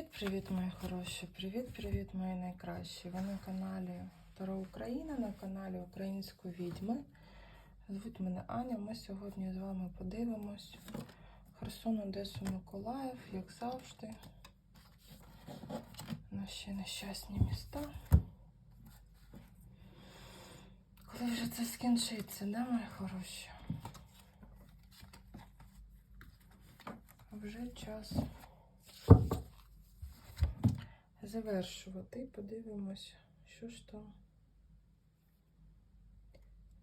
Привіт-привіт, мої хороші! Привіт-привіт, мої найкращі! Ви на каналі Таро Україна, на каналі Української відьми. Звуть мене Аня. Ми сьогодні з вами подивимось Херсон, Одесу, Миколаїв, як завжди. Наші нещасні міста. Коли вже це скінчиться, да, мої хороші? Вже час завершувати. Подивимось, що ж там.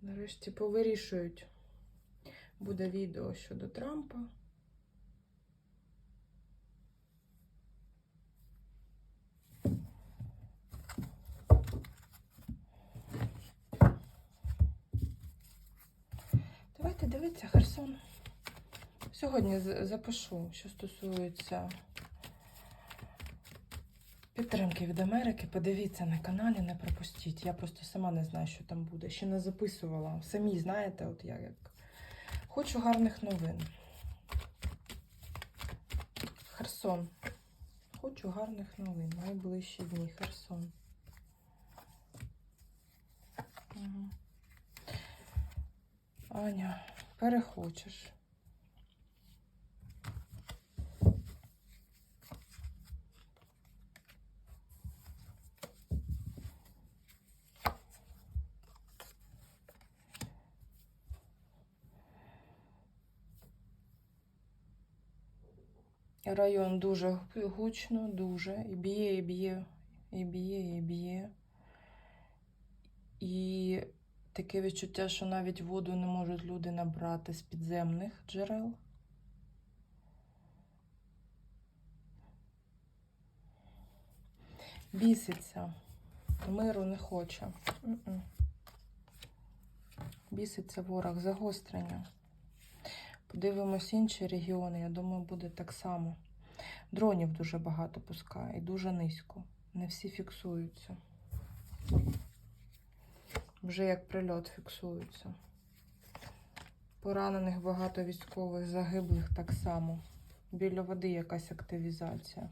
Нарешті повирішують. Буде відео щодо Трампа. Давайте дивитися Херсон. Сьогодні запишу, що стосується підтримки від Америки. Подивіться на каналі, не пропустіть. Я просто сама не знаю, що там буде. Ще не записувала. Самі знаєте, от я як. Хочу гарних новин. Херсон. Хочу гарних новин. Найближчі дні. Херсон. Аня, перехочеш. Район дуже гучно, дуже. І б'є, і б'є, і б'є, і б'є. І таке відчуття, що навіть воду не можуть люди набрати з підземних джерел. Біситься. Миру не хоче. Біситься ворог, загострення. Подивимось інші регіони, я думаю, буде так само. Дронів дуже багато пускає і дуже низько. Не всі фіксуються. Вже як прильот фіксуються. Поранених багато військових, загиблих так само. Біля води якась активізація,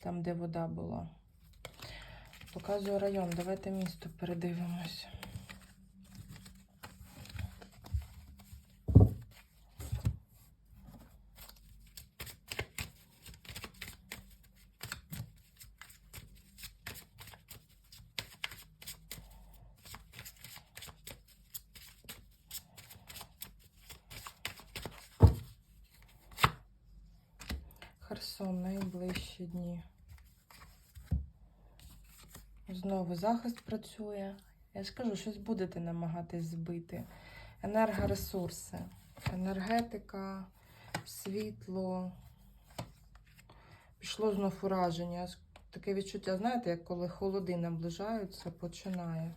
там, де вода була. Показую район, давайте місто передивимось. Херсон найближчі дні. Знову захист працює. Я ж кажу, щось будете намагатись збити. Енергоресурси, енергетика, світло. Пішло знов ураження. Таке відчуття, знаєте, як коли холоди наближаються, починає.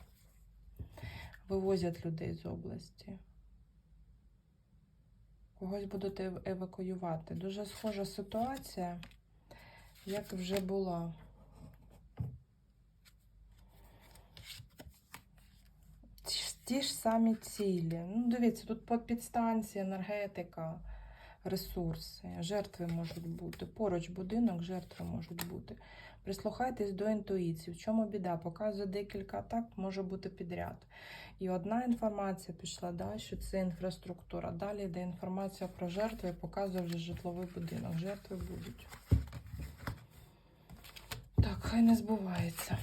Вивозять людей з області. Когось будуть евакуювати. Дуже схожа ситуація, як вже була. Ті ж- самі цілі. Ну, дивіться, тут підстанція, енергетика, ресурси, жертви можуть бути. Поруч будинок, жертви можуть бути. Прислухайтесь до інтуїції. В чому біда? Показує декілька атак, може бути підряд. І одна інформація пішла, да, що це інфраструктура. Далі йде інформація про жертви і показує вже житловий будинок. Жертви будуть. Так, хай не збувається.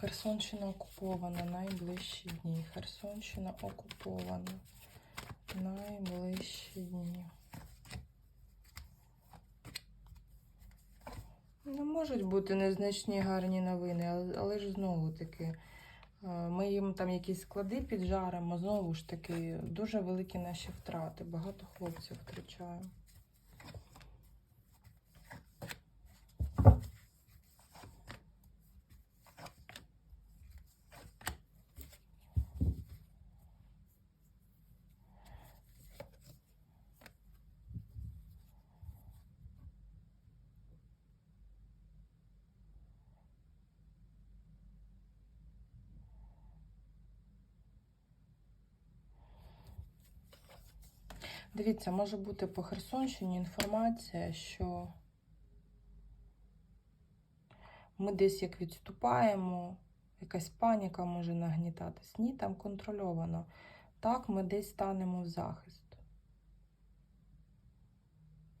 Херсонщина окупована найближчі дні. Херсонщина окупована найближчі дні. Ну, можуть бути незначні гарні новини, але, ж знову таки, е, ми їм там якісь склади піджаримо, знову ж таки, дуже великі наші втрати. Багато хлопців втрачаємо. Дивіться, може бути по Херсонщині інформація, що ми десь як відступаємо, якась паніка може нагнітатись. Ні, там контрольовано. Так, ми десь станемо в захист.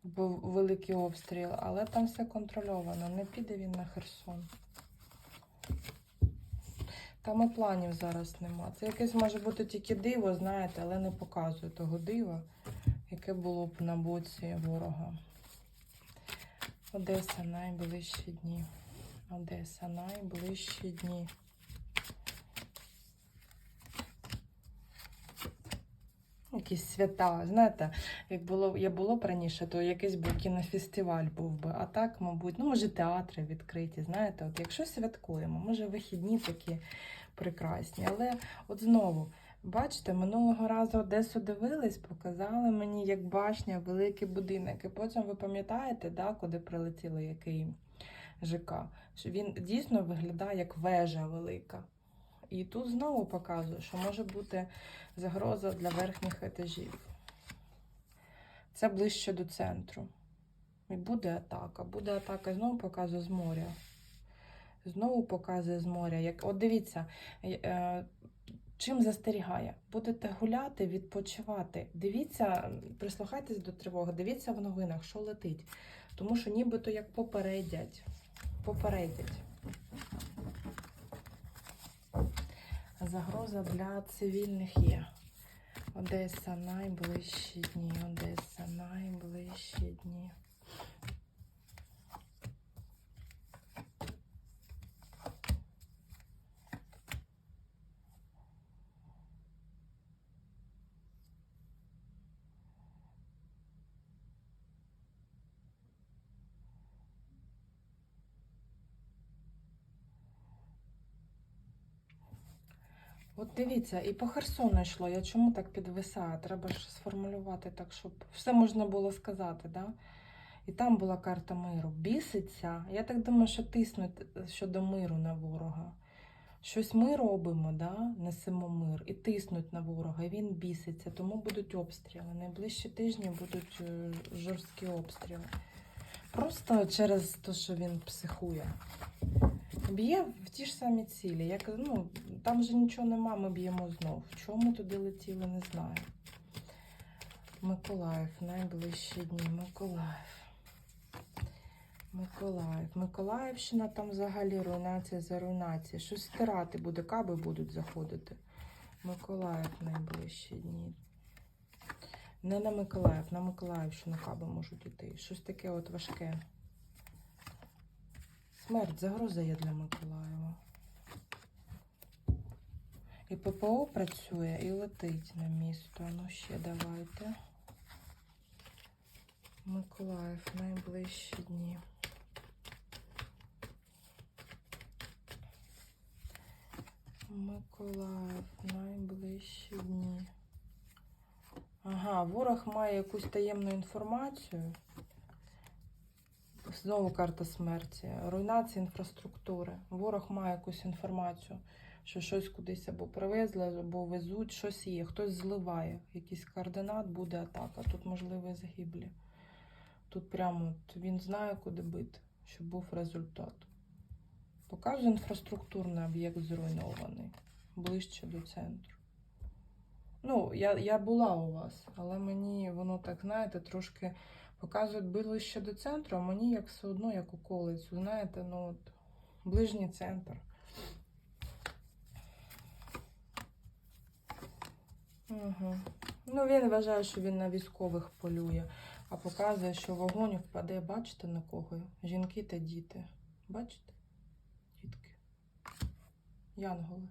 Бо великий обстріл, але там все контрольовано. Не піде він на Херсон. Там і планів зараз нема. Це якесь може бути тільки диво, знаєте, але не показує того дива, яке було б на боці ворога. Одеса найближчі дні. Одеса найближчі дні. Якісь свята, знаєте, як було, я було б раніше, то якийсь був кінофестиваль був би. А так, мабуть, ну, може, театри відкриті. Знаєте, от якщо святкуємо, може вихідні такі прекрасні. Але от знову, бачите, минулого разу Одесу дивились, показали мені як башня, великий будинок. І потім ви пам'ятаєте, да, куди прилетіло який ЖК? Що він дійсно виглядає як вежа велика. І тут знову показує, що може бути загроза для верхніх етажів. Це ближче до центру. І буде атака. Буде атака, знову показує з моря. Знову показує з моря. Як... От дивіться, е, чим застерігає? Будете гуляти, відпочивати. Дивіться, прислухайтесь до тривоги, дивіться в новинах, що летить. Тому що нібито як попередять. Попередять. Загроза для цивільних є. Одеса найближчі дні. Одеса найближчі дні. От дивіться, і по Херсону йшло. Я чому так підвисаю? Треба ж сформулювати так, щоб все можна було сказати, да? І там була карта миру. Біситься. Я так думаю, що тиснуть щодо миру на ворога. Щось ми робимо, да? несемо мир і тиснуть на ворога, і він біситься, тому будуть обстріли. Найближчі тижні будуть е, жорсткі обстріли. Просто через те, що він психує. Б'є в ті ж самі цілі. Я кажу, ну, там вже нічого нема, ми б'ємо знов. Чому туди летіли, не знаю. Миколаїв, найближчі дні. Миколаїв. Миколаїв. Миколаївщина там взагалі руйнація за руйнація. Щось стирати буде, каби будуть заходити. Миколаїв найближчі дні. Не на Миколаїв, на Миколаївщину каби можуть іти. Щось таке от важке. Смерть, загроза є для Миколаєва. І ППО працює і летить на місто. Ну ще давайте. Миколаїв, найближчі дні. Миколаїв, найближчі дні. Ага, ворог має якусь таємну інформацію. Знову карта смерті. Руйнація інфраструктури. Ворог має якусь інформацію, що щось кудись або привезли, або везуть, щось є. Хтось зливає. Якийсь координат, буде атака. Тут можливі загиблі. Тут прямо от він знає, куди бити, щоб був результат. Показує інфраструктурний об'єкт зруйнований, ближче до центру. Ну, я, я була у вас, але мені воно так, знаєте, трошки показують ближче до центру, а мені як все одно, як околицю, знаєте, ну от ближній центр. Угу. Ну, він вважає, що він на військових полює, а показує, що вогонь впаде, бачите на кого? Жінки та діти. Бачите? Дітки. Янголи.